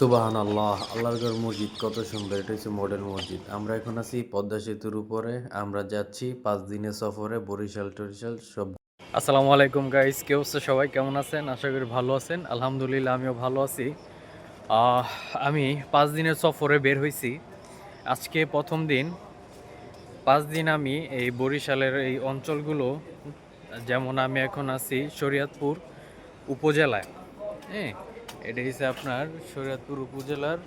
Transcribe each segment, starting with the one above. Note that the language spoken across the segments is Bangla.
সুবাহান আল্লাহ আল্লাহর মসজিদ কত সুন্দর, এটা হচ্ছে মডেল মসজিদ। আমরা এখন আছি পদ্মা সেতুর উপরে, আমরা যাচ্ছি পাঁচ দিনের সফরে, বরিশাল টরিশাল, সব আসসালামু আলাইকুম গাইস কে অবস্থা? সবাই কেমন আছেন? আশা করি ভালো আছেন। আলহামদুলিল্লাহ, আমিও ভালো আছি। আমি পাঁচ দিনের সফরে বের হয়েছি। আজকে প্রথম দিন, পাঁচ দিন আমি এই বরিশালের এই অঞ্চলগুলো, যেমন আমি এখন আছি শরীয়তপুর উপজেলায়। হ্যাঁ এটা হচ্ছে আপনার শরীয়তপুর উপজেলার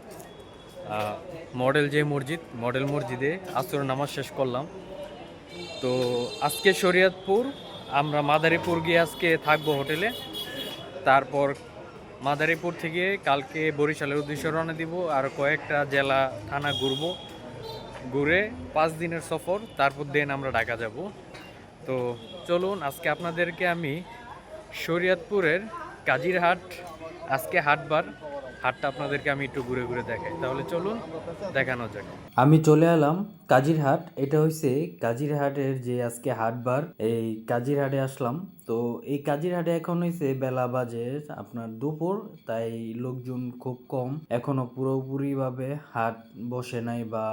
মডেল যে মসজিদ, মডেল মসজিদে আসর নামাজ শেষ করলাম। তো আজকে শরীয়তপুর, আমরা মাদারীপুর গিয়ে আজকে থাকব হোটেলে। তারপর মাদারীপুর থেকে কালকে বরিশালের উদ্দেশ্যে রওনা দিব, আর কয়েকটা জেলা, থানা ঘুরবো। ঘুরে পাঁচ দিনের সফর, তারপর দিন আমরা ঢাকা যাব। তো চলুন, আজকে আপনাদেরকে আমি শরীয়তপুরের কাজিরহাট আজকে হাটবার, হাটটা আপনাদেরকে আমি একটু ঘুরে ঘুরে দেখাই। তাহলে চলুন, দেখানো যাক। আমি চলে এলাম কাজিরহাট। এটা হচ্ছে কাজিরহাটের যে আজকে হাটবার, এই কাজিরহাটে আসলাম। তো এই কাজিরহাটে এখন হয়েছে বেলা বাজে আপনার দুপুর, তাই লোকজন খুব কম। এখনও পুরোপুরি ভাবে হাট বসে নাই বা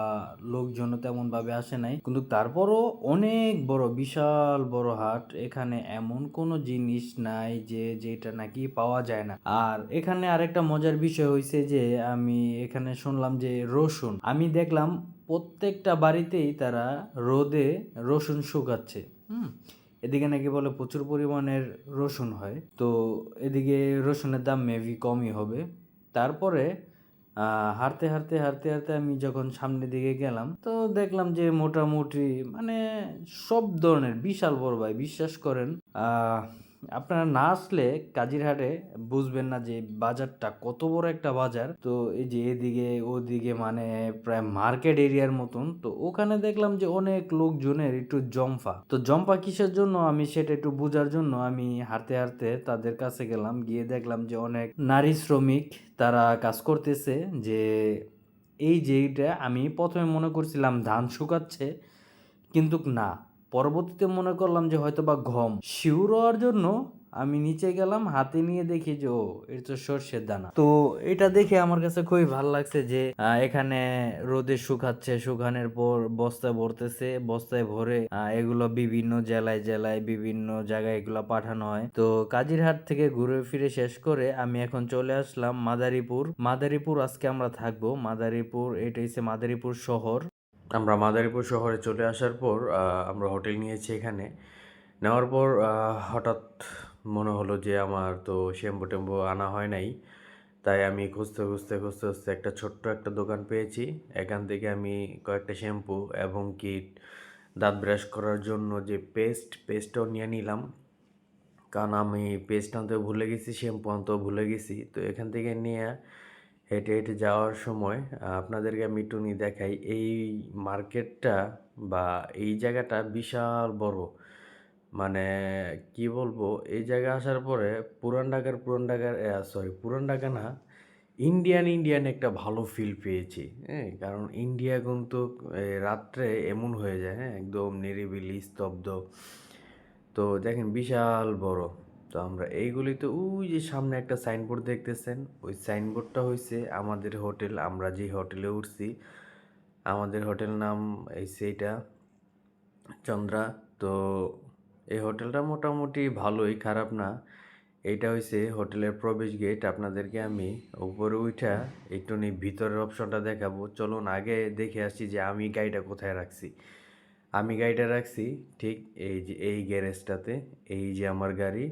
লোকজনও তেমন ভাবে আসে নাই। কিন্তু তারপরও অনেক বড়, বিশাল বড় হাট। এখানে এমন কোনো জিনিস নাই যে, যেটা নাকি পাওয়া যায় না। আর এখানে আরেকটা মজার বিষয় হয়েছে যে, আমি এখানে শুনলাম যে রসুন। আমি দেখলাম প্রত্যেকটা বাড়িতেই তারা রোদে রসুন শুকাচ্ছে। হুম? এদিকে নাকি বলে প্রচুর পরিমাণের রসুন হয়। তো এদিকে রসুনের দাম মেবি কমই হবে। তারপরে হারতে হারতে হাঁটতে হাঁটতে আমি যখন সামনের দিকে গেলাম, তো দেখলাম যে মোটামুটি মানে সব ধরনের, বিশাল বড় ভাই, বিশ্বাস করেন আপনারা না আসলে কাজিরহাটে বুঝবেন না যে বাজারটা কত বড় একটা বাজার। তো এই যে এদিকে ওদিকে মানে প্রায় মার্কেট এরিয়ার মতন, তো ওখানে দেখলাম যে অনেক লোকজনের একটু জম্পা। তো জম্পা কিসের জন্য? আমি সেটা একটু বোঝার জন্য আমি হাঁটতে হাঁটতে তাদের কাছে গেলাম, গিয়ে দেখলাম যে অনেক নারী শ্রমিক তারা কাজ করতেছে যে এই যে এইটা আমি প্রথমে মনে করছিলাম ধান শুকাচ্ছে, কিন্তু না। পরবর্তীতে মনে করলাম যে হয়তো বা গম। শিউর হওয়ার জন্য আমি নিচে গেলাম, হাতে নিয়ে দেখি যে, ও, এটা তো সর্ষের দানা। তো এটা দেখে আমার কাছে খুবই ভালো লাগছে যে এখানে রোদে শুকাচ্ছে, শুকানোর পর বস্তায় ভরতেছে, বস্তায় ভরে এগুলো বিভিন্ন জেলায় জেলায় বিভিন্ন জায়গায় এগুলো পাঠানো হয়। তো কাজিরহাট থেকে ঘুরে ফিরে শেষ করে আমি এখন চলে আসলাম মাদারীপুর। মাদারীপুর আজকে আমরা থাকব। মাদারীপুর, এটা হচ্ছে মাদারীপুর শহর। আমরা মাদারীপুর শহরে চলে আসার পর আমরা হোটেল নিয়েছি এখানে। নেওয়ার পর হঠাৎ মনে হলো যে আমার তো শ্যাম্পু টেম্পু আনা হয় নাই। তাই আমি খুঁজতে খুঁজতে খুঁজতে খুঁজতে একটা ছোট্ট একটা দোকান পেয়েছি। এখান থেকে আমি কয়েকটা শ্যাম্পু এবং কি দাঁত ব্রাশ করার জন্য যে পেস্ট পেস্টও নিয়ে নিলাম। কারণ আমি পেস্ট আনতে ভুলে গেছি, শ্যাম্পু আনতেও ভুলে গেছি। তো এখান থেকে নিয়ে হেঁটে হেঁটে যাওয়ার সময় আপনাদেরকে আমি নিয়ে দেখাই। এই মার্কেটটা বা এই জায়গাটা বিশাল বড়। মানে কি বলব? এই জায়গায় আসার পরে পুরান ঢাকার পুরান ঢাকার সরি পুরান ঢাকা না ইন্ডিয়ান ইন্ডিয়ান একটা ভালো ফিল পেয়েছি। হ্যাঁ কারণ ইন্ডিয়া কিন্তু রাত্রে এমন হয়ে যায় হ্যাঁ একদম নিরিবিলি, স্তব্ধ। তো দেখেন, বিশাল বড়। তো আমরা এইগুলিতে ওই যে সামনে একটা সাইনবোর্ড দেখতেছেন, ওই সাইনবোর্ডটা হয়েছে আমাদের হোটেল, আমরা যে হোটেলে উঠছি, আমাদের হোটেল নাম এই সেইটা চন্দ্রা। তো এই হোটেলটা মোটামুটি ভালোই, খারাপ না। এইটা হয়েছে হোটেলের প্রবেশ গেট আপনাদেরকে আমি উপরে উঠা একটু নি ভিতরের অপশনটা দেখাবো। চলুন আগে দেখে আসছি যে আমি গাড়িটা কোথায় রাখছি। আমি গাড়িটা রাখছি ঠিক এই যে, এই গ্যারেজটাতে এই যে আমার গাড়ি।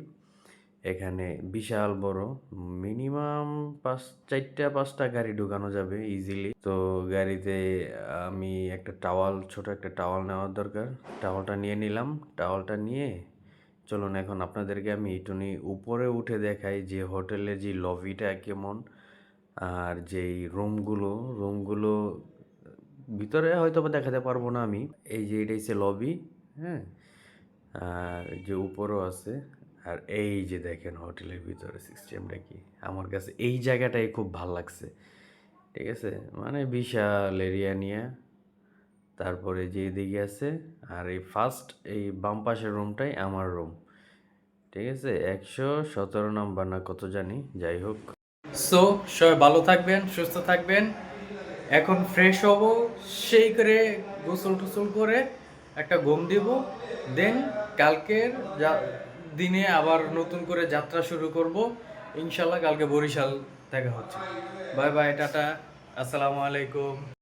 এখানে বিশাল বড়, মিনিমাম পাঁচ, চারটা, পাঁচটা গাড়ি ঢুকানো যাবে ইজিলি তো গাড়িতে আমি একটা টাওয়াল, ছোট একটা টাওয়াল নেওয়ার দরকার। টাওয়ালটা নিয়ে নিলাম। টাওয়ালটা নিয়ে চলুন এখন আপনাদেরকে আমি একটুনি উপরে উঠে দেখাই যে হোটেলে যে লবিটা কেমন আর যেই রুমগুলো। রুমগুলো ভিতরে হয়তো বা দেখাতে পারব না আমি। এই যে এটা হচ্ছে লবি হ্যাঁ? আর যে উপরও আছে আর এই যে দেখেন হোটেলের ভিতরে সিস্টেমটা কি? আমার কাছে এই জায়গাটাই খুব ভালো লাগছে। ঠিক আছে? মানে বিশাল এরিয়া নিয়ে। তারপরে যে এদিকে আছে, আর এই ফার্স্ট এই বাম পাশের রুমটাই আমার রুম ঠিক আছে? একশো সতেরো নাম্বার না কত জানি, যাই হোক। সো সবাই ভালো থাকবেন, সুস্থ থাকবেন। এখন ফ্রেশ হব, সেই করে গোসল টুসল করে একটা ঘুম দিব। দেন কালকের যা- দিনে আবার নতুন করে যাত্রা শুরু করব। ইনশাল্লাহ কালকে বরিশাল দেখা হচ্ছে। Bye bye, tata. আসসালামু আলাইকুম।